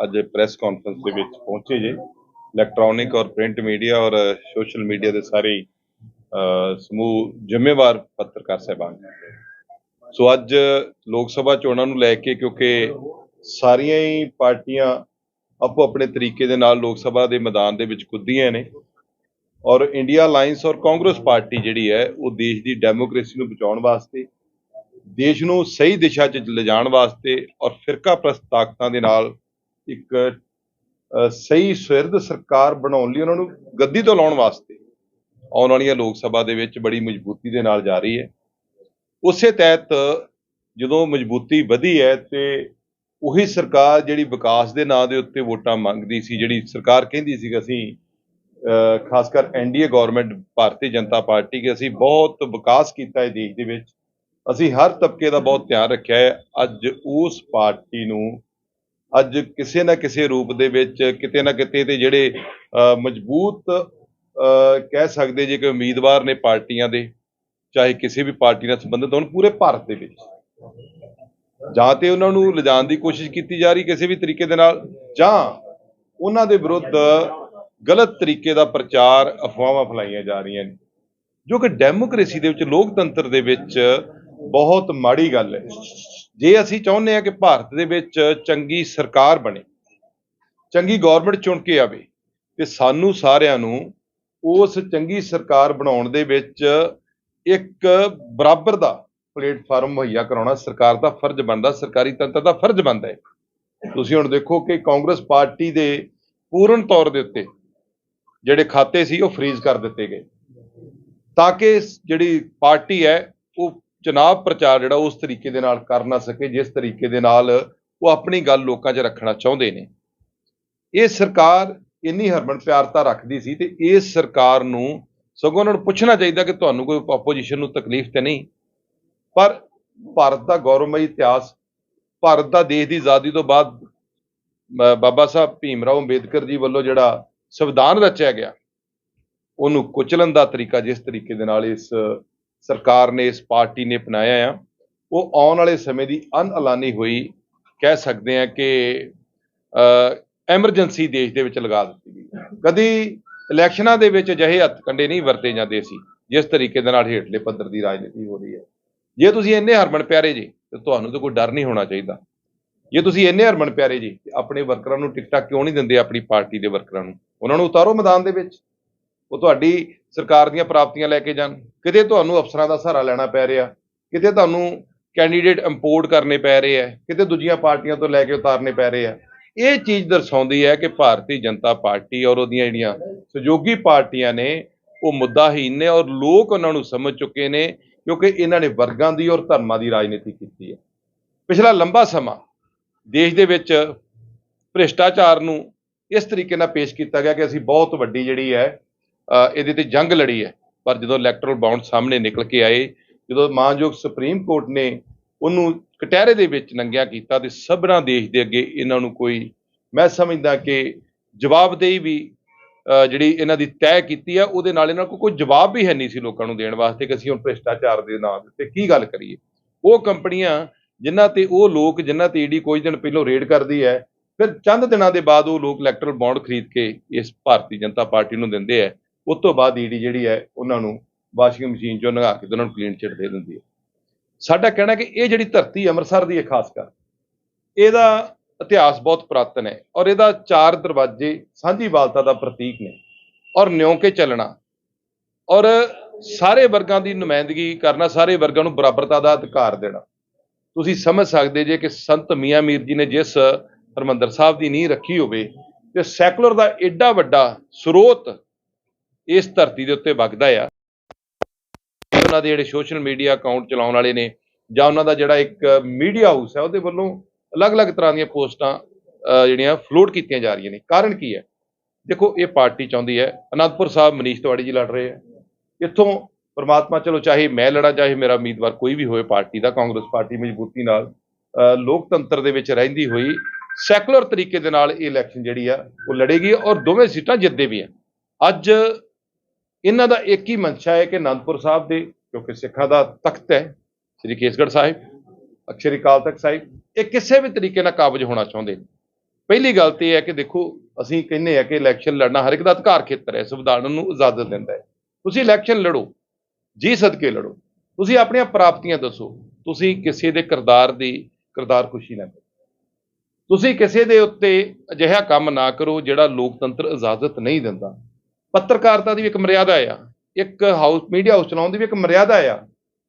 ਅੱਜ press conference ਦੇ ਵਿੱਚ ਪਹੁੰਚੇ ਜੇ। ਇਲੈਕਟ੍ਰੋਨਿਕ ਔਰ ਪ੍ਰਿੰਟ ਮੀਡੀਆ ਔਰ ਸੋਸ਼ਲ ਮੀਡੀਆ ਦੇ ਸਾਰੇ ਸਮੂਹ ਜ਼ਿੰਮੇਵਾਰ ਪੱਤਰਕਾਰ ਸਹਿਬਾਨ। ਸੋ ਅੱਜ ਲੋਕ ਸਭਾ ਚੋਣਾਂ ਨੂੰ ਲੈ ਕੇ ਕਿਉਂਕਿ ਸਾਰੀਆਂ ਹੀ ਪਾਰਟੀਆਂ ਆਪੋ ਆਪਣੇ ਤਰੀਕੇ ਦੇ ਨਾਲ ਲੋਕ ਸਭਾ ਦੇ ਮੈਦਾਨ ਦੇ ਵਿੱਚ ਕੁੱਦੀਆਂ ਨੇ। ਔਰ ਇੰਡੀਆ ਅਲਾਈਅੰਸ ਔਰ ਕਾਂਗਰਸ ਪਾਰਟੀ ਜਿਹੜੀ ਹੈ, ਉਹ ਦੇਸ਼ ਦੀ ਡੈਮੋਕ੍ਰੇਸੀ ਨੂੰ ਬਚਾਉਣ ਵਾਸਤੇ, ਦੇਸ਼ ਨੂੰ ਸਹੀ ਦਿਸ਼ਾ 'ਚ ਲਿਜਾਣ ਵਾਸਤੇ ਔਰ ਫਿਰਕਾ ਪ੍ਰਸਤ ਤਾਕਤਾਂ ਦੇ ਨਾਲ ਇੱਕ ਸਹੀ ਸੁਹਿਰਦ ਸਰਕਾਰ ਬਣਾਉਣ ਲਈ ਉਹਨਾਂ ਨੂੰ ਗੱਦੀ ਤੋਂ ਲਾਉਣ ਵਾਸਤੇ ਆਉਣ ਵਾਲੀਆਂ ਲੋਕ ਸਭਾ ਦੇ ਵਿੱਚ ਬੜੀ ਮਜ਼ਬੂਤੀ ਦੇ ਨਾਲ ਜਾ ਰਹੀ ਹੈ। ਉਸੇ ਤਹਿਤ ਜਦੋਂ ਮਜ਼ਬੂਤੀ ਵਧੀ ਹੈ ਤੇ ਉਹੀ ਸਰਕਾਰ ਜਿਹੜੀ ਵਿਕਾਸ ਦੇ ਨਾਂ ਦੇ ਉੱਤੇ ਵੋਟਾਂ ਮੰਗਦੀ ਸੀ, ਜਿਹੜੀ ਸਰਕਾਰ ਕਹਿੰਦੀ ਸੀ ਕਿ ਅਸੀਂ ਖਾਸ ਕਰ NDA government, Bharatiya Janata party ਕਿ ਅਸੀਂ ਬਹੁਤ ਵਿਕਾਸ ਕੀਤਾ ਹੈ ਦੇਸ਼ ਦੇ ਵਿੱਚ। ਅਸੀਂ ਹਰ ਤਬਕੇ ਦਾ ਬਹੁਤ ਧਿਆਨ ਰੱਖਿਆ ਹੈ। ਅੱਜ ਉਸ ਪਾਰਟੀ ਨੂੰ ਅੱਜ ਕਿਸੇ ਨਾ ਕਿਸੇ ਰੂਪ ਦੇ ਵਿੱਚ ਕਿਤੇ ਨਾ ਕਿਤੇ ਤੇ ਜਿਹੜੇ ਮਜ਼ਬੂਤ ਕਹਿ ਸਕਦੇ ਜੇ ਕਿ ਉਮੀਦਵਾਰ ਨੇ ਪਾਰਟੀਆਂ ਦੇ, ਚਾਹੇ ਕਿਸੇ ਵੀ ਪਾਰਟੀ ਨਾਲ ਸੰਬੰਧਿਤ ਹੋਣ ਪੂਰੇ ਭਾਰਤ ਦੇ ਵਿੱਚ। ਜਾਂ ਤੇ ਉਹਨਾਂ ਨੂੰ ਲਿਜਾਣ ਦੀ ਕੋਸ਼ਿਸ਼ ਕੀਤੀ ਜਾ ਰਹੀ ਕਿਸੇ ਵੀ ਤਰੀਕੇ ਦੇ ਨਾਲ, ਜਾਂ ਉਹਨਾਂ ਦੇ ਵਿਰੁੱਧ ਗਲਤ ਤਰੀਕੇ ਦਾ ਪ੍ਰਚਾਰ ਅਫਵਾਹਾਂ ਫੈਲਾਈਆਂ ਜਾ ਰਹੀਆਂ ਨੇ। ਜੋ ਕਿ ਡੈਮੋਕ੍ਰੇਸੀ ਦੇ ਵਿੱਚ, ਲੋਕਤੰਤਰ ਦੇ ਵਿੱਚ ਬਹੁਤ ਮਾੜੀ ਗੱਲ ਹੈ। ਜੇ ਅਸੀਂ ਚਾਹੁੰਦੇ ਹਾਂ ਕਿ ਭਾਰਤ ਦੇ ਵਿੱਚ ਚੰਗੀ ਸਰਕਾਰ ਬਣੇ, ਚੰਗੀ ਗਵਰਨਮੈਂਟ ਚੁਣ ਕੇ ਆਵੇ, ਤੇ ਸਾਨੂੰ ਸਾਰਿਆਂ ਨੂੰ ਉਸ ਚੰਗੀ ਸਰਕਾਰ ਬਣਾਉਣ ਦੇ ਵਿੱਚ ਇੱਕ ਬਰਾਬਰ ਦਾ ਪਲੇਟਫਾਰਮ ਮੁਹੱਈਆ ਕਰਾਉਣਾ ਸਰਕਾਰ ਦਾ ਫਰਜ਼ ਬਣਦਾ, ਸਰਕਾਰੀ ਤੰਤਰ ਦਾ ਫਰਜ਼ ਬਣਦਾ ਹੈ। ਤੁਸੀਂ ਹੁਣ ਦੇਖੋ ਕਿ ਕਾਂਗਰਸ ਪਾਰਟੀ ਦੇ ਪੂਰਨ ਤੌਰ ਦੇ ਉੱਤੇ ਜਿਹੜੇ ਖਾਤੇ ਸੀ ਉਹ ਫ੍ਰੀਜ਼ ਕਰ ਦਿੱਤੇ ਗਏ। ਤਾਂ ਕਿ ਜਿਹੜੀ ਪਾਰਟੀ ਹੈ, ਉਹ ਚੁਣਾਵ ਪ੍ਰਚਾਰ ਜਿਹੜਾ ਉਸ ਤਰੀਕੇ ਦੇ ਨਾਲ ਕਰ ਨਾ ਸਕੇ, ਜਿਸ ਤਰੀਕੇ ਦੇ ਨਾਲ ਉਹ ਆਪਣੀ ਗੱਲ ਲੋਕਾਂ 'ਚ ਰੱਖਣਾ ਚਾਹੁੰਦੇ ਨੇ। ਇਹ ਸਰਕਾਰ ਇੰਨੀ ਹਰਮਨ ਪਿਆਰਤਾ ਰੱਖਦੀ ਸੀ ਤੇ ਇਸ ਸਰਕਾਰ ਨੂੰ ਸਗੋਂ ਉਹਨਾਂ ਨੂੰ ਪੁੱਛਣਾ ਚਾਹੀਦਾ ਕਿ ਤੁਹਾਨੂੰ ਕੋਈ ਆਪੋਜੀਸ਼ਨ ਨੂੰ ਤਕਲੀਫ ਤੇ ਨਹੀਂ। ਪਰ ਭਾਰਤ ਦਾ ਗੌਰਵਮਈ ਇਤਿਹਾਸ, ਭਾਰਤ ਦਾ ਦੇਸ਼ ਦੀ ਆਜ਼ਾਦੀ ਤੋਂ ਬਾਅਦ ਬਾਬਾ ਸਾਹਿਬ ਭੀਮ ਰਾਓ ਅੰਬੇਦਕਰ ਜੀ ਵੱਲੋਂ ਜਿਹੜਾ ਸੰਵਿਧਾਨ ਰਚਿਆ ਗਿਆ, ਉਹਨੂੰ ਕੁਚਲਣ ਦਾ ਤਰੀਕਾ ਜਿਸ ਤਰੀਕੇ ਦੇ ਨਾਲ ਇਸ ਸਰਕਾਰ ਨੇ ਇਸ ਪਾਰਟੀ ਨੇ ਅਪਣਾਇਆ ਆ। ਉਹ ਆਉਣ ਵਾਲੇ ਸਮੇਂ ਦੀ ਅਨਐਲਾਨੀ ਹੋਈ ਕਹਿ ਸਕਦੇ ਆ ਕਿ ਐਮਰਜੈਂਸੀ ਦੇਸ਼ ਦੇ ਵਿੱਚ ਲਗਾ ਦਿੱਤੀ ਗਈ। ਕਦੀ ਇਲੈਕਸ਼ਨਾਂ ਦੇ ਵਿੱਚ ਅਜਿਹੇ ਹੱਥਕੰਡੇ ਨਹੀਂ ਵਰਤੇ ਜਾਂਦੇ ਸੀ, ਜਿਸ ਤਰੀਕੇ ਦੇ ਨਾਲ ਹੇਠਲੇ ਪੱਧਰ ਦੀ ਰਾਜਨੀਤੀ ਹੋ ਰਹੀ ਹੈ। ਜੇ ਤੁਸੀਂ ਇੰਨੇ ਹਰਮਨ ਪਿਆਰੇ ਜੀ, ਤੇ ਤੁਹਾਨੂੰ ਤਾਂ ਕੋਈ ਡਰ ਨਹੀਂ ਹੋਣਾ ਚਾਹੀਦਾ। ਜੇ ਤੁਸੀਂ ਇੰਨੇ ਹਰਮਨ ਪਿਆਰੇ ਜੀ ਆਪਣੇ ਵਰਕਰਾਂ ਨੂੰ ਟਿਕਟਾਂ ਕਿਉਂ ਨਹੀਂ ਦਿੰਦੇ ਆਪਣੀ ਪਾਰਟੀ ਦੇ ਵਰਕਰਾਂ ਨੂੰ? ਉਹਨਾਂ ਨੂੰ ਉਤਾਰੋ ਮੈਦਾਨ ਦੇ ਵਿੱਚ। ਉਹ ਤੁਹਾਡੀ ਸਰਕਾਰ ਦੀਆਂ ਪ੍ਰਾਪਤੀਆਂ ਲੈ ਕੇ ਜਾਣ। ਕਿਤੇ ਤੁਹਾਨੂੰ ਅਫਸਰਾਂ ਦਾ ਸਹਾਰਾ ਲੈਣਾ ਪੈ ਰਿਹਾ, ਕਿਤੇ ਤੁਹਾਨੂੰ ਕੈਂਡੀਡੇਟ ਇੰਪੋਰਟ ਕਰਨੇ ਪੈ ਰਹੇ ਆ, ਕਿਤੇ ਦੂਜੀਆਂ ਪਾਰਟੀਆਂ ਤੋਂ ਲੈ ਕੇ ਉਤਾਰਨੇ ਪੈ ਰਹੇ ਆ। ਇਹ ਚੀਜ਼ ਦਰਸਾਉਂਦੀ ਹੈ ਕਿ ਭਾਰਤੀ ਜਨਤਾ ਪਾਰਟੀ ਔਰ ਉਹਦੀਆਂ ਜਿਹੜੀਆਂ ਸਹਿਯੋਗੀ ਪਾਰਟੀਆਂ ਨੇ, ਉਹ ਮੁੱਦਾਹੀਨ ਨੇ ਔਰ ਲੋਕ ਉਹਨਾਂ ਨੂੰ ਸਮਝ ਚੁੱਕੇ ਨੇ, ਕਿਉਂਕਿ ਇਹਨਾਂ ਨੇ ਵਰਗਾਂ ਦੀ ਔਰ ਧਰਮਾਂ ਦੀ ਰਾਜਨੀਤੀ ਕੀਤੀ ਹੈ। ਪਿਛਲਾ ਲੰਬਾ ਸਮਾਂ ਦੇਸ਼ ਦੇ ਵਿੱਚ ਭ੍ਰਿਸ਼ਟਾਚਾਰ ਨੂੰ ਇਸ ਤਰੀਕੇ ਨਾਲ ਪੇਸ਼ ਕੀਤਾ ਗਿਆ ਕਿ ਅਸੀਂ ਬਹੁਤ ਵੱਡੀ ਜਿਹੜੀ ਹੈ ਇਹਦੇ ਤੇ ਜੰਗ ਲੜੀ ਹੈ। ਪਰ ਜਦੋਂ ਇਲੈਕਟਰਲ ਬਾਉਂਡ ਸਾਹਮਣੇ ਨਿਕਲ ਕੇ ਆਏ, ਜਦੋਂ ਮਾਨਯੋਗ ਸੁਪਰੀਮ ਕੋਰਟ ਨੇ ਉਹਨੂੰ ਕਟਹਿਰੇ ਦੇ ਵਿੱਚ ਨੰਗਿਆ ਕੀਤਾ ਤੇ ਸਭਨਾ ਦੇਸ਼ ਦੇ ਅੱਗੇ ਇਹਨਾਂ ਨੂੰ ਕੋਈ, ਮੈਂ ਸਮਝਦਾ ਕਿ ਜਵਾਬਦੇਹੀ ਵੀ ਜਿਹੜੀ ਇਹਨਾਂ ਦੀ ਤੈਅ ਕੀਤੀ ਹੈ ਉਹਦੇ ਨਾਲ ਇਹਨਾਂ ਕੋਲ ਕੋਈ ਜਵਾਬ ਵੀ ਹੈ ਨਹੀਂ ਸੀ ਲੋਕਾਂ ਨੂੰ ਦੇਣ ਵਾਸਤੇ ਕਿ ਅਸੀਂ ਹੁਣ ਭ੍ਰਿਸ਼ਟਾਚਾਰ ਦੇ ਨਾਂ ਦੇ ਕੀ ਗੱਲ ਕਰੀਏ। ਉਹ ਕੰਪਨੀਆਂ ਜਿਨ੍ਹਾਂ ਤੇ ਉਹ ਲੋਕ, ਜਿਨ੍ਹਾਂ ਤੇ ਈਡੀ ਕੁਝ ਦਿਨ ਪਹਿਲਾਂ ਰੇਡ ਕਰਦੀ ਹੈ, ਫਿਰ ਚੰਦ ਦਿਨਾਂ ਦੇ ਬਾਅਦ ਉਹ ਲੋਕ ਇਲੈਕਟਰਲ ਬੌਂਡ ਖਰੀਦ ਕੇ ਇਸ ਭਾਰਤੀ ਜਨਤਾ ਪਾਰਟੀ ਨੂੰ ਦਿੰਦੇ ਆ ਉਸ ਤੋਂ ਬਾਅਦ ਈਡੀ ਜਿਹੜੀ ਹੈ, ਉਹਨਾਂ ਨੂੰ ਵਾਸ਼ਿੰਗ ਮਸ਼ੀਨ ਚੋਂ ਨਗਾ ਕੇ ਤੇ ਉਹਨਾਂ ਨੂੰ ਕਲੀਨ ਚਿੱਟ ਦੇ ਦਿੰਦੀ ਹੈ। ਸਾਡਾ ਕਹਿਣਾ ਕਿ ਇਹ ਜਿਹੜੀ ਧਰਤੀ ਅੰਮ੍ਰਿਤਸਰ ਦੀ ਹੈ, ਖਾਸ ਕਰ, ਇਹਦਾ ਇਤਿਹਾਸ ਬਹੁਤ ਪੁਰਾਤਨ ਹੈ ਔਰ ਇਹਦਾ ਚਾਰ ਦਰਵਾਜ਼ੇ ਸਾਂਝੀ ਸਾਂਝੀਵਾਲਤਾ ਦਾ ਪ੍ਰਤੀਕ ਨੇ ਔਰ ਨਿਉ ਕੇ ਚੱਲਣਾ ਔਰ ਸਾਰੇ ਵਰਗਾਂ ਦੀ ਨੁਮਾਇੰਦਗੀ ਕਰਨਾ, ਸਾਰੇ ਵਰਗਾਂ ਨੂੰ ਬਰਾਬਰਤਾ ਦਾ ਅਧਿਕਾਰ ਦੇਣਾ। ਤੁਸੀਂ ਸਮਝ ਸਕਦੇ ਜੇ ਕਿ ਸੰਤ ਮੀਆਂ ਮੀਰ ਜੀ ਨੇ ਜਿਸ ਹਰਮੰਦਰ ਸਾਹਿਬ ਦੀ ਨੀਂਹ ਰੱਖੀ ਹੋਵੇ ਤੇ ਸੈਕੂਲਰ ਦਾ ਐਡਾ ਵੱਡਾ ਸਰੋਤ ਇਸ ਧਰਤੀ ਦੇ ਉੱਤੇ ਵਗਦਾ ਆ। ਉਹਨਾਂ ਦੇ ਜਿਹੜੇ ਸੋਸ਼ਲ ਮੀਡੀਆ ਅਕਾਊਂਟ ਚਲਾਉਣ ਵਾਲੇ ਨੇ ਜਾਂ ਉਹਨਾਂ ਦਾ ਜਿਹੜਾ ਇੱਕ ਮੀਡੀਆ ਹਾਊਸ ਹੈ ਉਹਦੇ ਵੱਲੋਂ ਅਲੱਗ-ਅਲੱਗ ਤਰ੍ਹਾਂ ਦੀਆਂ ਪੋਸਟਾਂ ਜਿਹੜੀਆਂ ਫਲੋਟ ਕੀਤੀਆਂ ਜਾ ਰਹੀਆਂ ਨੇ। ਕਾਰਨ ਕੀ ਹੈ? ਦੇਖੋ, ਇਹ ਪਾਰਟੀ ਚਾਹੁੰਦੀ ਹੈ। ਅਨੰਦਪੁਰ ਸਾਹਿਬ ਮਨੀਸ਼ ਤਿਵਾੜੀ ਜੀ ਲੜ ਰਹੇ ਆ। ਇੱਥੋਂ ਪਰਮਾਤਮਾ, ਚਲੋ ਚਾਹੇ ਮੈਂ ਲੜਾ, ਚਾਹੇ ਮੇਰਾ ਉਮੀਦਵਾਰ ਕੋਈ ਵੀ ਹੋਵੇ ਪਾਰਟੀ ਦਾ, ਕਾਂਗਰਸ ਪਾਰਟੀ ਮਜ਼ਬੂਤੀ ਨਾਲ ਲੋਕਤੰਤਰ ਦੇ ਵਿੱਚ ਰਹਿੰਦੀ ਹੋਈ, ਸੈਕੂਲਰ ਤਰੀਕੇ ਦੇ ਨਾਲ ਇਹ ਇਲੈਕਸ਼ਨ ਜਿਹੜੀ ਆ, ਉਹ ਲੜੇਗੀ ਔਰ ਦੋਵੇਂ ਸੀਟਾਂ ਜਿੱਤਦੇ ਵੀ ਆ। ਅੱਜ ਇਹਨਾਂ ਦਾ ਇੱਕ ਹੀ ਮਨਸ਼ਾ ਹੈ ਕਿ ਅਨੰਦਪੁਰ ਸਾਹਿਬ ਦੇ ਕਿਉਂਕਿ ਸਿੱਖਾਂ ਦਾ ਤਖਤ ਹੈ, ਸ੍ਰੀ ਕੇਸਗੜ੍ਹ ਸਾਹਿਬ, ਅਕਸ਼ਰੀ ਅਕਾਲ ਤਖਤ ਸਾਹਿਬ, ਇਹ ਕਿਸੇ ਵੀ ਤਰੀਕੇ ਨਾਲ ਕਾਬਜ ਹੋਣਾ ਚਾਹੁੰਦੇ ਨੇ। ਪਹਿਲੀ ਗੱਲ ਤੇ ਇਹ ਹੈ ਕਿ ਦੇਖੋ, ਅਸੀਂ ਕਹਿੰਦੇ ਆ ਕਿ ਇਲੈਕਸ਼ਨ ਲੜਨਾ ਹਰ ਇੱਕ ਦਾ ਅਧਿਕਾਰ ਖੇਤਰ ਹੈ, ਸੰਵਿਧਾਨ ਨੂੰ ਇਜਾਜ਼ਤ ਦਿੰਦਾ ਹੈ। ਤੁਸੀਂ ਇਲੈਕਸ਼ਨ ਲੜੋ, ਜੀ ਸਦਕੇ ਲੜੋ, ਤੁਸੀਂ ਆਪਣੀਆਂ ਪ੍ਰਾਪਤੀਆਂ ਦੱਸੋ, ਤੁਸੀਂ ਕਿਸੇ ਦੇ ਕਿਰਦਾਰ ਦੀ ਕਿਰਦਾਰ ਖੁਸ਼ੀ ਨਾ ਕਰੋ। ਤੁਸੀਂ ਕਿਸੇ ਦੇ ਉੱਤੇ ਅਜਿਹਾ ਕੰਮ ਨਾ ਕਰੋ ਜਿਹੜਾ ਲੋਕਤੰਤਰ ਇਜਾਜ਼ਤ ਨਹੀਂ ਦਿੰਦਾ। ਪੱਤਰਕਾਰਤਾ ਦੀ ਵੀ ਇੱਕ ਮਰਿਆਦਾ ਆ। ਇੱਕ ਹਾਊਸ ਮੀਡੀਆ ਹਾਊਸ ਚਲਾਉਣ ਦੀ ਵੀ ਇੱਕ ਮਰਿਆਦਾ ਆ।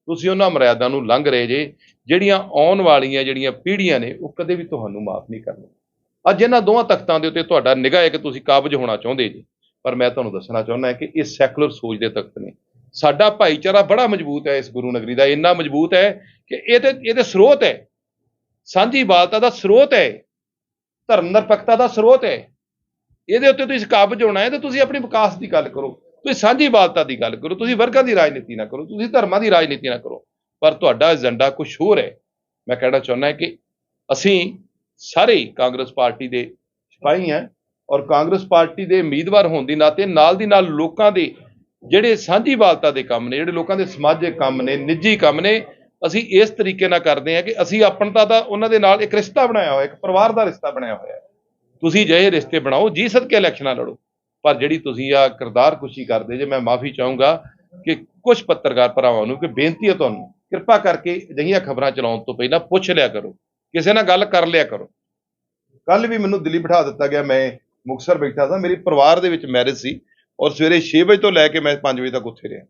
ਤੁਸੀਂ ਉਹਨਾਂ ਮਰਿਆਦਾ ਨੂੰ ਲੰਘ ਰਹੇ ਜੇ, ਜਿਹੜੀਆਂ ਆਉਣ ਵਾਲੀਆਂ ਜਿਹੜੀਆਂ ਪੀੜ੍ਹੀਆਂ ਨੇ, ਉਹ ਕਦੇ ਵੀ ਤੁਹਾਨੂੰ ਮਾਫ ਨਹੀਂ ਕਰਨਗੀਆਂ। ਅੱਜ ਇਹਨਾਂ ਦੋਵਾਂ ਤਖਤਾਂ ਦੇ ਉੱਤੇ ਤੁਹਾਡਾ ਨਿਗਾਹ ਹੈ ਕਿ ਤੁਸੀਂ ਕਾਬਜ ਹੋਣਾ ਚਾਹੁੰਦੇ ਜੀ। ਪਰ ਮੈਂ ਤੁਹਾਨੂੰ ਦੱਸਣਾ ਚਾਹੁੰਦਾ ਕਿ ਇਹ ਸੈਕੂਲਰ ਸੋਚ ਦੇ ਤਖਤ ਨੇ। ਸਾਡਾ ਭਾਈਚਾਰਾ ਬੜਾ ਮਜ਼ਬੂਤ ਹੈ ਇਸ ਗੁਰੂ ਨਗਰੀ ਦਾ, ਇੰਨਾ ਮਜ਼ਬੂਤ ਹੈ ਕਿ ਇਹਦੇ ਇਹਦੇ ਸਰੋਤ ਹੈ। ਸਾਂਝੀ ਬਾਲਤਾ ਦਾ ਸਰੋਤ ਹੈ। ਧਰਮ ਨਿਰਪੱਖਤਾ ਦਾ ਸਰੋਤ ਹੈ। ਇਹਦੇ ਉੱਤੇ ਤੁਸੀਂ ਕਾਬਜ ਹੋਣਾ ਹੈ ਤੇ ਤੁਸੀਂ ਆਪਣੀ ਵਿਕਾਸ ਦੀ ਗੱਲ ਕਰੋ। ਤੁਸੀਂ ਸਾਂਝੀ ਬਾਲਤਾ ਦੀ ਗੱਲ ਕਰੋ। ਤੁਸੀਂ ਵਰਗਾਂ ਦੀ ਰਾਜਨੀਤੀ ਨਾ ਕਰੋ। ਤੁਸੀਂ ਧਰਮਾਂ ਦੀ ਰਾਜਨੀਤੀ ਨਾ ਕਰੋ। ਪਰ ਤੁਹਾਡਾ ਏਜੰਡਾ ਕੁਝ ਹੋਰ ਹੈ। ਮੈਂ ਕਹਿਣਾ ਚਾਹੁੰਦਾ ਕਿ ਅਸੀਂ ਸਾਰੇ ਕਾਂਗਰਸ ਪਾਰਟੀ ਦੇ ਸਿਪਾਹੀ ਹਾਂ ਔਰ ਕਾਂਗਰਸ ਪਾਰਟੀ ਦੇ ਉਮੀਦਵਾਰ ਹੋਣ ਦੀ ਨਾਤੇ ਨਾਲ ਦੀ ਨਾਲ ਲੋਕਾਂ ਦੇ ਜਿਹੜੇ ਸਾਂਝੀ ਬਾਲਤਾ ਦੇ ਕੰਮ ਨੇ, ਜਿਹੜੇ ਲੋਕਾਂ ਦੇ ਸਮਾਜਿਕ ਕੰਮ ਨੇ, ਨਿੱਜੀ ਕੰਮ ਨੇ, ਅਸੀਂ ਇਸ ਤਰੀਕੇ ਨਾਲ ਕਰਦੇ ਹਾਂ ਕਿ ਅਸੀਂ ਆਪਣਤਾ ਦਾ ਉਹਨਾਂ ਦੇ ਨਾਲ ਇੱਕ ਰਿਸ਼ਤਾ ਬਣਾਇਆ ਹੋਇਆ, ਇੱਕ ਪਰਿਵਾਰ ਦਾ ਰਿਸ਼ਤਾ ਬਣਾਇਆ ਹੋਇਆ ਤੁਸੀਂ ਜਿਹੇ ਰਿਸ਼ਤੇ ਬਣਾਓ, ਜੀ ਸਦਕੇ ਇਲੈਕਸ਼ਨਾਂ ਲੜੋ। ਪਰ ਜਿਹੜੀ ਤੁਸੀਂ ਆ ਕਿਰਦਾਰ ਖੁਸ਼ੀ ਕਰਦੇ, ਜੇ ਮੈਂ ਮਾਫੀ ਚਾਹੂੰਗਾ ਕਿ ਕੁਝ ਪੱਤਰਕਾਰ ਭਰਾਵਾਂ ਨੂੰ ਕਿ ਬੇਨਤੀ ਹੈ ਤੁਹਾਨੂੰ, ਕਿਰਪਾ ਕਰਕੇ ਅਜਿਹੀਆਂ ਖਬਰਾਂ ਚਲਾਉਣ ਤੋਂ ਪਹਿਲਾਂ ਪੁੱਛ ਲਿਆ ਕਰੋ, ਕਿਸੇ ਨਾਲ ਗੱਲ ਕਰ ਲਿਆ ਕਰੋ। ਕੱਲ ਵੀ ਮੈਨੂੰ ਦਿੱਲੀ ਬਿਠਾ ਦਿੱਤਾ ਗਿਆ, ਮੈਂ ਮੁਕਸਰ ਬੈਠਾ ਸਾਂ, ਮੇਰੀ ਪਰਿਵਾਰ ਦੇ ਵਿੱਚ ਮੈਰਿਜ ਸੀ ਔਰ ਸਵੇਰੇ 6 ਵਜੇ ਤੋਂ ਲੈ ਕੇ ਮੈਂ 5 ਵਜੇ ਤੱਕ ਉੱਥੇ ਰਿਹਾ।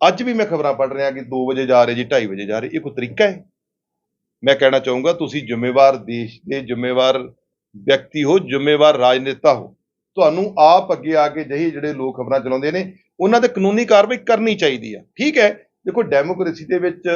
ਅੱਜ ਵੀ ਮੈਂ ਖਬਰਾਂ ਪੜ੍ਹ ਰਿਹਾ ਕਿ 2 ਵਜੇ ਜਾ ਰਹੇ ਜੀ 2:30 ਵਜੇ ਜਾ ਰਹੇ, ਇਹ ਕੋਈ ਤਰੀਕਾ ਹੈ? ਮੈਂ ਕਹਿਣਾ ਚਾਹੂੰਗਾ, ਤੁਸੀਂ ਜ਼ਿੰਮੇਵਾਰ ਦੇਸ਼ ਦੇ ਜ਼ਿੰਮੇਵਾਰ ਵਿਅਕਤੀ ਹੋ, ਜ਼ਿੰਮੇਵਾਰ ਰਾਜਨੇਤਾ ਹੋ, ਤੁਹਾਨੂੰ ਆਪ ਅੱਗੇ ਆ ਕੇ ਜਿਹੀ ਜਿਹੜੇ ਲੋਕ ਖਬਰਾਂ ਚਲਾਉਂਦੇ ਨੇ, ਉਹਨਾਂ ਤੇ ਕਾਨੂੰਨੀ ਕਾਰਵਾਈ ਕਰਨੀ ਚਾਹੀਦੀ ਆ। ਠੀਕ ਹੈ? ਦੇਖੋ ਡੈਮੋਕ੍ਰੇਸੀ ਦੇ ਵਿੱਚ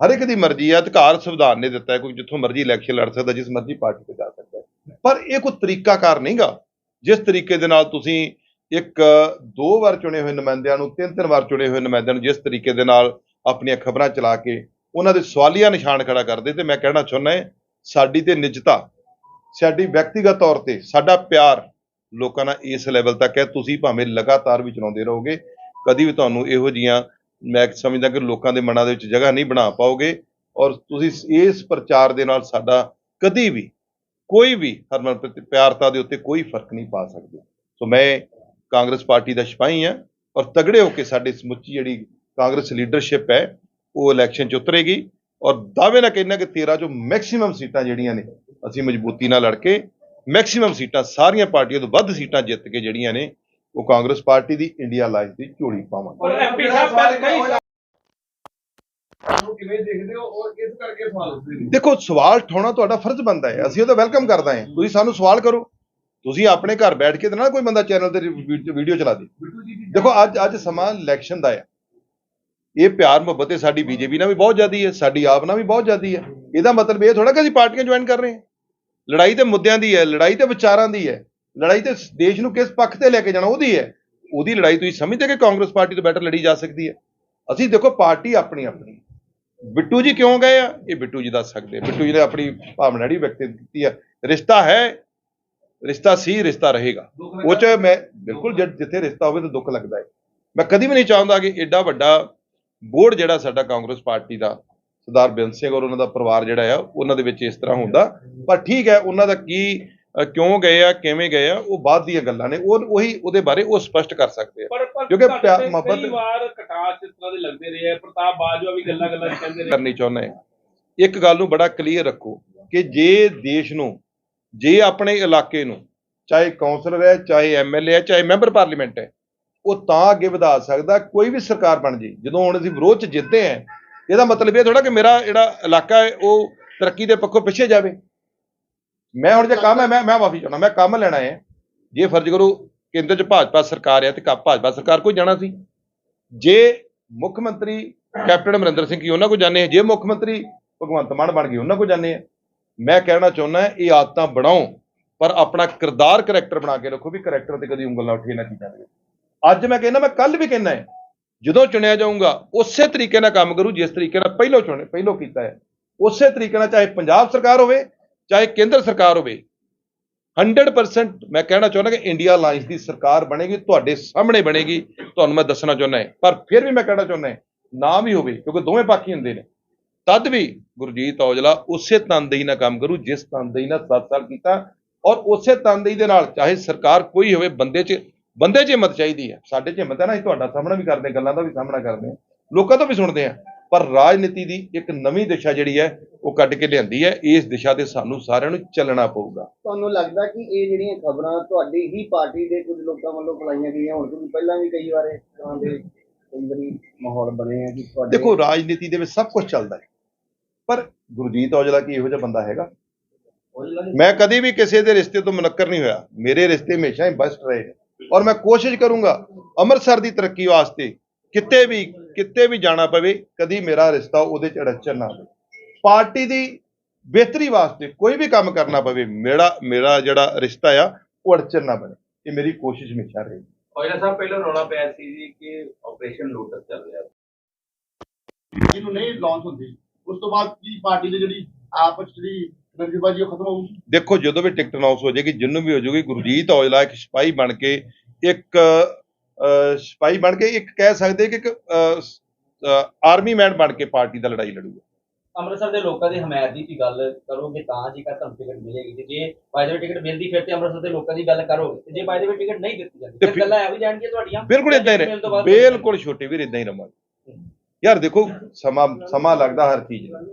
ਹਰ ਇੱਕ ਦੀ ਮਰਜ਼ੀ ਹੈ ਅਧਿਕਾਰ ਸੰਵਿਧਾਨ ਨੇ ਦਿੱਤਾ ਹੈ, ਕੋਈ ਜਿੱਥੋਂ ਮਰਜ਼ੀ ਇਲੈਕਸ਼ਨ ਲੜ ਸਕਦਾ, ਜਿਸ ਮਰਜ਼ੀ ਪਾਰਟੀ ਤੇ ਜਾ ਸਕਦਾ ਪਰ ਇਹ ਕੋਈ ਤਰੀਕਾਕਾਰ ਨਹੀਂਗਾ। ਜਿਸ ਤਰੀਕੇ ਦੇ ਨਾਲ ਤੁਸੀਂ ਇੱਕ, ਦੋ ਵਾਰ ਚੁਣੇ ਹੋਏ ਨੁਮਾਇੰਦਿਆਂ ਨੂੰ, ਤਿੰਨ ਤਿੰਨ ਵਾਰ ਚੁਣੇ ਹੋਏ ਨੁਮਾਇੰਦਿਆਂ ਨੂੰ ਜਿਸ ਤਰੀਕੇ ਦੇ ਨਾਲ ਆਪਣੀਆਂ ਖਬਰਾਂ ਚਲਾ ਕੇ ਉਹਨਾਂ ਦੇ ਸਵਾਲੀਆ ਨਿਸ਼ਾਨ ਖੜਾ ਕਰਦੇ ਤੇ ਮੈਂ ਕਹਿਣਾ ਚਾਹੁੰਦਾ ਹਾਂ, ਸਾਡੀ ਤੇ ਨਿਜਤਾ ਸਾਡੀ ਵਿਅਕਤੀਗਤ ਤੌਰ ਤੇ ਸਾਡਾ ਪਿਆਰ ਲੋਕਾਂ ਨਾਲ ਇਸ ਲੈਵਲ ਤੱਕ ਹੈ। ਤੁਸੀਂ ਭਾਵੇਂ ਲਗਾਤਾਰ ਵੀ ਚਲਾਉਂਦੇ ਰਹੋਗੇ, ਕਦੀ ਵੀ ਤੁਹਾਨੂੰ ਇਹੋ ਜੀਆਂ ਮੈਂ ਸਮਝਦਾ ਕਿ ਲੋਕਾਂ ਦੇ ਮਨਾਂ ਦੇ ਵਿੱਚ ਜਗ੍ਹਾ ਨਹੀਂ ਬਣਾ ਪਾਓਗੇ ਔਰ ਤੁਸੀਂ ਇਸ ਪ੍ਰਚਾਰ ਦੇ ਨਾਲ ਸਾਡਾ ਕਦੀ ਵੀ, ਕੋਈ ਵੀ ਹਰਮਨ ਪ੍ਰਤੀ ਪਿਆਰਤਾ ਦੇ ਉੱਤੇ ਕੋਈ ਫ਼ਰਕ ਨਹੀਂ ਪਾ ਸਕਦੇ। ਸੋ ਮੈਂ ਕਾਂਗਰਸ ਪਾਰਟੀ ਦਾ ਸਿਪਾਹੀ ਹਾਂ ਔਰ ਤਗੜੇ ਹੋ ਕੇ ਸਾਡੀ ਸਮੁੱਚੀ ਜਿਹੜੀ ਕਾਂਗਰਸ ਲੀਡਰਸ਼ਿਪ ਹੈ, ਉਹ ਇਲੈਕਸ਼ਨ 'ਚ ਉਤਰੇਗੀ ਔਰ ਦਾਅਵੇ ਨਾਲ ਕਹਿੰਦਾ ਕਿ 13 ਚੋਂ ਮੈਕਸਿਮਮ ਸੀਟਾਂ ਜਿਹੜੀਆਂ ਨੇ ਅਸੀਂ ਮਜ਼ਬੂਤੀ ਨਾਲ ਲੜ ਕੇ ਮੈਕਸਿਮਮ ਸੀਟਾਂ ਸਾਰੀਆਂ ਪਾਰਟੀਆਂ ਤੋਂ ਵੱਧ ਸੀਟਾਂ ਜਿੱਤ ਕੇ ਜਿਹੜੀਆਂ ਨੇ ਉਹ ਕਾਂਗਰਸ ਪਾਰਟੀ ਦੀ ਇੰਡੀਆ ਲਾਈਫ ਦੀ ਝੋਲੀ ਪਾਵਾਂਗੇ। ਔਰ ਐਮਪੀ ਸਾਹਿਬ ਪਹਿਲੇ ਕਈ ਨੂੰ ਕਿਵੇਂ ਦੇਖਦੇ ਹੋ? ਔਰ ਇਸ ਕਰਕੇ ਸਵਾਲ ਉੱਠਦੇ ਨੇ? ਦੇਖੋ ਸਵਾਲ ਠਾਉਣਾ ਤੁਹਾਡਾ ਫਰਜ਼ ਬਣਦਾ ਹੈ। ਅਸੀਂ ਉਹਦਾ ਵੈਲਕਮ ਕਰਦਾ ਹਾਂ। ਤੁਸੀਂ ਸਾਨੂੰ ਸਵਾਲ ਕਰੋ। ਤੁਸੀਂ ਆਪਣੇ ਘਰ ਬੈਠ ਕੇ ਤੇ ਨਾ ਕੋਈ ਬੰਦਾ ਚੈਨਲ ਤੇ ਵੀਡੀਓ ਚਲਾ ਦੇ। ਦੇਖੋ ਅੱਜ ਅੱਜ ਸਮਾਂ ਇਲੈਕਸ਼ਨ ਦਾ ਹੈ। ਇਹ ਪਿਆਰ ਮੁਹੱਬਤ ਹੈ ਸਾਡੀ ਬੀਜੇਪੀ ਨਾਲ ਵੀ ਬਹੁਤ ਜ਼ਿਆਦੀ ਹੈ ਸਾਡੀ ਆਪ ਨਾਲ ਵੀ ਬਹੁਤ ਜ਼ਿਆਦੀ ਹੈ। ਇਹਦਾ ਮਤਲਬ ਇਹ ਥੋੜਾ ਕਿ ਅਸੀਂ ਪਾਰਟੀਆਂ ਜੁਆਇਨ ਕਰ ਰਹੇ ਹਾਂ। ਲੜਾਈ ਤੇ ਮੁੱਦਿਆਂ ਦੀ ਹੈ, ਲੜਾਈ ਤੇ ਵਿਚਾਰਾਂ ਦੀ ਹੈ, ਲੜਾਈ ਤੇ ਦੇਸ਼ ਨੂੰ ਕਿਸ ਪੱਖ ਤੇ ਲੈ ਕੇ ਜਾਣਾ ਉਹਦੀ ਹੈ, ਉਹਦੀ ਲੜਾਈ ਤੁਸੀਂ ਸਮਝਦੇ ਕਿ ਕਾਂਗਰਸ ਪਾਰਟੀ ਤੋਂ ਬੈਟਰ ਲੜੀ ਜਾ ਸਕਦੀ ਹੈ? ਅਸੀਂ ਦੇਖੋ ਪਾਰਟੀ ਆਪਣੀ ਆਪਣੀ ਬਿੱਟੂ ਜੀ ਕਿਉਂ ਗਏ ਆ? ਇਹ ਬਿੱਟੂ ਜੀ ਦੱਸ ਸਕਦੇ ਬਿੱਟੂ ਜੀ ਨੇ ਆਪਣੀ ਭਾਵਨਾ ਜਿਹੜੀ ਵਿਅਕਤ ਕੀਤੀ ਆ ਰਿਸ਼ਤਾ ਹੈ, ਰਿਸ਼ਤਾ ਸੀ, ਰਿਸ਼ਤਾ ਰਹੇਗਾ। ਉਹ ਚ ਮੈਂ ਬਿਲਕੁਲ ਜਿੱਥੇ ਰਿਸ਼ਤਾ ਹੋਵੇ ਤਾਂ ਦੁੱਖ ਲੱਗਦਾ ਹੈ। ਮੈਂ ਕਦੀ ਵੀ ਨਹੀਂ ਚਾਹੁੰਦਾ ਕਿ ਐਡਾ ਵੱਡਾ ਬੋਰਡ ਜਿਹੜਾ ਸਾਡਾ ਕਾਂਗਰਸ ਪਾਰਟੀ ਦਾ ਸਰਦਾਰ ਬੇਅੰਤ ਸਿੰਘ ਔਰ ਉਹਨਾਂ ਦਾ ਪਰਿਵਾਰ ਜਿਹੜਾ ਆ ਉਹਨਾਂ ਦੇ ਵਿੱਚ ਇਸ ਤਰ੍ਹਾਂ ਹੁੰਦਾ। ਪਰ ਠੀਕ ਹੈ ਉਹਨਾਂ ਦਾ ਕੀ ਕਿਉਂ ਗਏ ਆ ਕਿਵੇਂ ਗਏ ਆ ਉਹ ਬਾਅਦ ਦੀਆਂ ਗੱਲਾਂ ਨੇ। ਉਹ ਉਹੀ ਉਹਦੇ ਬਾਰੇ ਉਹ ਸਪਸ਼ਟ ਕਰ ਸਕਦੇ ਆ। ਕਿਉਂਕਿ ਮੁਹੱਬਤ- ਕਈ ਵਾਰ ਕਟਾਸ ਇਸ ਤਰ੍ਹਾਂ ਦੇ ਲੱਗਦੇ ਰਹੇ ਆ। ਪ੍ਰਤਾਪ ਬਾਜਵਾ ਵੀ ਗੱਲਾਂ ਗੱਲਾਂ ਕਹਿੰਦੇ ਰਹੇ। ਕਰਨੀ ਚਾਹੁੰਦਾ ਇੱਕ ਗੱਲ ਨੂੰ ਬੜਾ ਕਲੀਅਰ ਰੱਖੋ ਕਿ ਜੇ ਦੇਸ਼ ਨੂੰ ਜੇ ਆਪਣੇ ਇਲਾਕੇ ਨੂੰ ਚਾਹੇ ਕਾਉਂਸਲਰ ਹੈ ਚਾਹੇ ਐਮਐਲਏ ਹੈ ਚਾਹੇ ਮੈਂਬਰ ਪਾਰਲੀਮੈਂਟ ਹੈ ਉਹ ਤਾਂ ਅੱਗੇ ਵਧਾ ਸਕਦਾ। ਕੋਈ ਵੀ ਸਰਕਾਰ ਬਣ ਜੇ। ਜਦੋਂ ਹੁਣ ਅਸੀਂ ਵਿਰੋਧ ਚ ਜਿੱਤੇ ਹਾਂ ਇਹਦਾ ਮਤਲਬ ਇਹ ਥੋੜਾ ਕਿ ਮੇਰਾ ਜਿਹੜਾ ਇਲਾਕਾ ਹੈ, ਉਹ ਤਰੱਕੀ ਦੇ ਪੱਖੋਂ ਪਿੱਛੇ ਜਾਵੇ। ਮੈਂ ਹੁਣ ਜੇ ਕੰਮ ਹੈ, ਮੈਂ ਮੈਂ ਮਾਫੀ ਚਾਹੁੰਦਾ, ਮੈਂ ਕੰਮ ਲੈਣਾ ਹੈ। ਜੇ ਫਰਜ਼ ਕਰੋ ਕੇਂਦਰ ਚ ਭਾਜਪਾ ਸਰਕਾਰ ਹੈ ਤੇ ਕਾ, ਭਾਜਪਾ ਸਰਕਾਰ ਕੋਈ ਜਾਣਾ ਸੀ। ਜੇ ਮੁੱਖ ਮੰਤਰੀ ਕੈਪਟਨ ਅਮਰਿੰਦਰ ਸਿੰਘ ਜੀ ਉਹਨਾਂ ਕੋ ਜਾਣੇ ਆ ਜੇ ਮੁੱਖ ਮੰਤਰੀ ਭਗਵੰਤ ਮਾਨ ਬਣ ਗਏ ਉਹਨਾਂ ਕੋ ਜਾਣੇ ਆ ਮੈਂ ਕਹਿਣਾ ਚਾਹੁੰਦਾ ਇਹ ਆਦਤਾਂ ਬਣਾਓ, ਪਰ ਆਪਣਾ ਕਿਰਦਾਰ ਕਰੈਕਟਰ ਬਣਾ ਕੇ ਰੱਖੋ ਵੀ ਕਰੈਕਟਰ ਤੇ ਕਦੀ ਉਂਗਲ ਨਾ ਉੱਠੇ ਨਾ ਚੀਜ਼ਾਂ ਦੇ ਅੱਜ ਮੈਂ ਕਹਿੰਦਾ, ਮੈਂ ਕੱਲ ਵੀ ਕਹਿੰਦਾ ਹੈ ਜਦੋਂ ਚੁਣਿਆ ਜਾਊਗਾ, ਉਸੇ ਤਰੀਕੇ ਨਾਲ ਕੰਮ ਕਰੂ, ਜਿਸ ਤਰੀਕੇ ਨਾਲ ਪਹਿਲਾਂ ਚੁਣੇ, ਪਹਿਲਾਂ ਕੀਤਾ ਹੈ। ਉਸੇ ਤਰੀਕੇ ਨਾਲ ਚਾਹੇ ਪੰਜਾਬ ਸਰਕਾਰ ਹੋਵੇ, ਚਾਹੇ ਕੇਂਦਰ ਸਰਕਾਰ ਹੋਵੇ 100% ਮੈਂ ਕਹਿਣਾ ਚਾਹੁੰਦਾ ਕਿ ਇੰਡੀਆ ਅਲਾਈਅੰਸ ਦੀ ਸਰਕਾਰ ਬਣੇਗੀ, ਤੁਹਾਡੇ ਸਾਹਮਣੇ ਬਣੇਗੀ, ਤੁਹਾਨੂੰ ਮੈਂ ਦੱਸਣਾ ਚਾਹੁੰਦਾ ਹਾਂ। ਪਰ ਫਿਰ ਵੀ ਮੈਂ ਕਹਿਣਾ ਚਾਹੁੰਦਾ ਹਾਂ, ਨਾ ਵੀ ਹੋਵੇ, ਕਿਉਂਕਿ ਦੋਵੇਂ ਪੱਖ ਹੁੰਦੇ ਨੇ। ਤਦ ਵੀ ਗੁਰਜੀਤ ਔਜਲਾ ਉਸੇ ਤਨਦੇਹੀ ਨਾਲ ਕੰਮ ਕਰੂ, ਜਿਸ ਤਨਦੇਹੀ ਨਾਲ 7 ਸਾਲ ਕੀਤਾ, ਔਰ ਉਸੇ ਤਨਦੇਹੀ ਦੇ ਨਾਲ ਚਾਹੇ ਸਰਕਾਰ ਕੋਈ ਹੋਵੇ, ਬੰਦੇ 'ਚ ਬੰਦੇ 'ਚ ਹਿੰਮਤ ਚਾਹੀਦੀ ਹੈ ਸਾਡੇ 'ਚ ਹਿੰਮਤ ਹੈ ਨਾ ਅਸੀਂ ਤੁਹਾਡਾ ਸਾਹਮਣਾ ਵੀ ਕਰਦੇ ਗੱਲਾਂ ਦਾ ਵੀ ਸਾਹਮਣਾ ਕਰਦੇ ਹਾਂ ਲੋਕਾਂ ਤੋਂ ਵੀ ਸੁਣਦੇ ਆ ਪਰ ਰਾਜਨੀਤੀ ਦੀ ਇੱਕ ਨਵੀਂ ਦਿਸ਼ਾ ਜਿਹੜੀ ਹੈ ਉਹ ਕੱਢ ਕੇ ਲਿਆਂਦੀ ਹੈ ਇਸ ਦਿਸ਼ਾ ਦੇ ਸਾਨੂੰ ਸਾਰਿਆਂ ਨੂੰ ਚੱਲਣਾ ਪਊਗਾ। ਤੁਹਾਨੂੰ ਲੱਗਦਾ ਕਿ ਇਹ ਜਿਹੜੀਆਂ ਖਬਰਾਂ ਤੁਹਾਡੀ ਹੀ ਪਾਰਟੀ ਦੇ ਕੁਝ ਲੋਕਾਂ ਵੱਲੋਂ ਫੈਲਾਈਆਂ ਗਈਆਂ ਹੁਣ ਕਿਉਂਕਿ ਪਹਿਲਾਂ ਵੀ ਕਈ ਵਾਰ ਇਸ ਤਰ੍ਹਾਂ ਦੇ ਕਈ ਵਾਰੀ ਮਾਹੌਲ ਬਣੇ ਆ ਕਿ ਤੁਹਾਡੇ ਦੇਖੋ ਰਾਜਨੀਤੀ ਦੇ ਵਿੱਚ ਸਭ ਕੁਝ ਚੱਲਦਾ ਹੈ ਪਰ ਗੁਰਜੀਤ ਔਜਲਾ ਕੀ ਇਹੋ ਜਿਹਾ ਬੰਦਾ ਹੈਗਾ? ਮੈਂ ਕਦੀ ਵੀ ਕਿਸੇ ਦੇ ਰਿਸ਼ਤੇ ਤੋਂ ਮੁਨੱਕਰ ਨਹੀਂ ਹੋਇਆ ਮੇਰੇ ਰਿਸ਼ਤੇ ਹਮੇਸ਼ਾ ਹੀ ਬੈਸਟ ਰਹੇ ਨੇ। ਔਰ ਮੈਂ ਕੋਸ਼ਿਸ਼ ਕਰੂੰਗਾ ਅੰਮ੍ਰਿਤਸਰ ਦੀ ਤਰੱਕੀ ਵਾਸਤੇ ਕਿਤੇ ਵੀ ਕਿਤੇ ਵੀ ਜਾਣਾ ਪਵੇ ਕਦੀ ਮੇਰਾ ਰਿਸ਼ਤਾ ਉਹਦੇ ਚ ਅੜਚਨ ਨਾ ਆਵੇ। ਪਾਰਟੀ ਦੀ ਬਿਹਤਰੀ ਵਾਸਤੇ ਕੋਈ ਵੀ ਕੰਮ ਕਰਨਾ ਪਵੇ ਮੇਰਾ ਮੇਰਾ ਜਿਹੜਾ ਰਿਸ਼ਤਾ ਆ ਉਹ ਅੜਚਨ ਨਾ ਬਣੇ। ਇਹ ਮੇਰੀ ਕੋਸ਼ਿਸ਼ ਹਮੇਸ਼ਾ ਰਹੀ ਔਜਲਾ ਸਾਹਿਬ ਪਹਿਲਾਂ ਰੌਲਾ ਪਿਆ ਸੀ ਜੀ ਕਿ ਆਪਰੇਸ਼ਨ ਲੋਟਸ ਚੱਲ ਰਿਹਾ ਜਿਹਨੂੰ ਨਹੀਂ ਲਾਂਚ ਹੁੰਦੀ ਉਸ ਤੋਂ ਬਾਅਦ ਕੀ ਪਾਰਟੀ ਦੀ ਜਿਹੜੀ ਆਪਸ ਜਿਹੜੀ ਖਤਮ ਹੋਊਗੀ। ਦੇਖੋ ਜਦੋਂ ਵੀ ਟਿਕਟ ਅਨਾਉਂਸ ਹੋ ਜਾਏਗੀ ਜਿੰਨੂੰ ਵੀ ਹੋ ਜਾਊਗੀ ਗੁਰਜੀਤ ਔਜਲਾ ਇੱਕ ਸਿਪਾਹੀ ਬਣ ਕੇ ਇੱਕ ਸਿਪਾਹੀ ਬਣ ਕੇ ਇੱਕ ਕਹਿ ਸਕਦੇ ਕਿ ਇੱਕ ਆਰਮੀ ਮੈਨ ਬਣ ਕੇ ਪਾਰਟੀ ਦਾ ਲੜਾਈ ਲੜੂਗਾ। ਅੰਮ੍ਰਿਤਸਰ ਦੇ ਲੋਕਾਂ ਦੀ ਹਮਾਇਤ ਦੀ ਵੀ ਗੱਲ ਕਰੋਗੇ ਤਾਂ ਜੇਕਰ ਤੁਹਾਨੂੰ ਟਿਕਟ ਮਿਲੇਗੀ ਤੇ ਜੇ ਬਾਈ ਦੇ ਟਿਕਟ ਮਿਲਦੀ ਫਿਰ ਤੇ ਅੰਮ੍ਰਿਤਸਰ ਦੇ ਲੋਕਾਂ ਦੀ ਗੱਲ ਕਰੋਗੇ ਤੇ ਜੇ ਬਾਈ ਦੇ ਟਿਕਟ ਨਹੀਂ ਦਿੱਤੀ ਜਾਂਦੀ ਤੇ ਫਿਰ ਗੱਲਾਂ ਇਹ ਵੀ ਜਾਣਗੀਆਂ ਤੁਹਾਡੀਆਂ। ਬਿਲਕੁਲ ਇਦਾਂ ਹੀ ਰਹੇ। ਬਿਲਕੁਲ ਛੋਟੇ ਵੀਰ ਇਦਾਂ ਹੀ ਰਵਾਂਗੇ। ਯਾਰ ਦੇਖੋ ਸਮਾਂ ਸਮਾਂ ਲੱਗਦਾ ਹਰ ਚੀਜ਼ ਨੂੰ।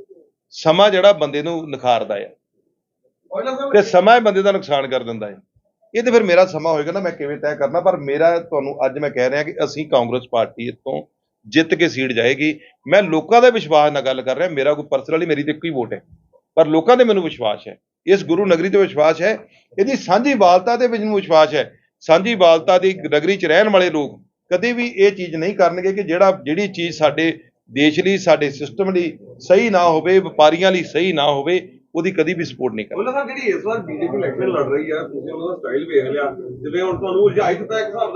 ਸਮਾਂ ਜਿਹੜਾ ਬੰਦੇ ਨੂੰ ਨਿਖਾਰਦਾ ਹੈ ਤੇ ਸਮਾਂ ਹੀ ਬੰਦੇ ਦਾ ਨੁਕਸਾਨ ਕਰ ਦਿੰਦਾ ਹੈ ਇਹ ਤੇ ਫਿਰ ਮੇਰਾ ਸਮਾਂ ਹੋਏਗਾ ਨਾ, ਮੈਂ ਕਿਵੇਂ ਤੈਅ ਕਰਨਾ? ਪਰ ਮੇਰਾ ਤੁਹਾਨੂੰ ਅੱਜ ਮੈਂ ਕਹਿ ਰਿਹਾ ਕਿ ਅਸੀਂ ਕਾਂਗਰਸ ਪਾਰਟੀ ਤੋਂ ਜਿੱਤ ਕੇ ਸੀਟ ਜਾਏਗੀ। ਮੈਂ ਲੋਕਾਂ ਦਾ ਵਿਸ਼ਵਾਸ ਨਾਲ ਗੱਲ ਕਰ ਰਿਹਾ, ਮੇਰਾ ਕੋਈ ਪਰਸਨਲੀ ਮੇਰੀ ਤੇ ਇੱਕੋ ਹੀ ਵੋਟ ਹੈ। ਪਰ ਲੋਕਾਂ ਦੇ ਮੈਨੂੰ ਵਿਸ਼ਵਾਸ ਹੈ। ਇਸ ਗੁਰੂ ਨਗਰੀ ਤੇ ਵਿਸ਼ਵਾਸ ਹੈ। ਇਹਦੀ ਸਾਂਝੀ ਵਾਲਤਾ ਦੇ ਮੈਨੂੰ ਵਿਸ਼ਵਾਸ ਹੈ। ਸਾਂਝੀ ਵਾਲਤਾ ਦੀ ਨਗਰੀ 'ਚ ਰਹਿਣ ਵਾਲੇ ਲੋਕ ਕਦੇ ਵੀ ਇਹ ਚੀਜ਼ ਨਹੀਂ ਕਰਨਗੇ ਕਿ ਜਿਹੜਾ, ਜਿਹੜੀ ਚੀਜ਼ ਸਾਡੇ ਦੇਸ਼ ਲਈ ਸਾਡੇ ਸਿਸਟਮ ਲਈ ਸਹੀ ਨਾ ਹੋਵੇ ਵਪਾਰੀਆਂ ਲਈ ਸਹੀ ਨਾ ਹੋਵੇ ਉਹਦੀ ਕਦੀ ਵੀ ਸਪੋਰਟ ਨਹੀਂ ਕਰਨੀ ਔਜਲਾ ਸਾਹਿਬ ਜਿਹੜੀ ਇਸ ਵਾਰ ਬੀਜੇਪੀ ਇਲੈਕਸ਼ਨ ਲੜ ਰਹੀ ਆ ਤੁਸੀਂ ਉਹਨਾਂ ਦਾ ਸਟਾਈਲ ਵੇਖ ਲਿਆ। ਜਿਵੇਂ ਹੁਣ ਤੁਹਾਨੂੰ ਉਲਝਾਈ ਦਿੱਤਾ ਇੱਕ ਹਿਸਾਬ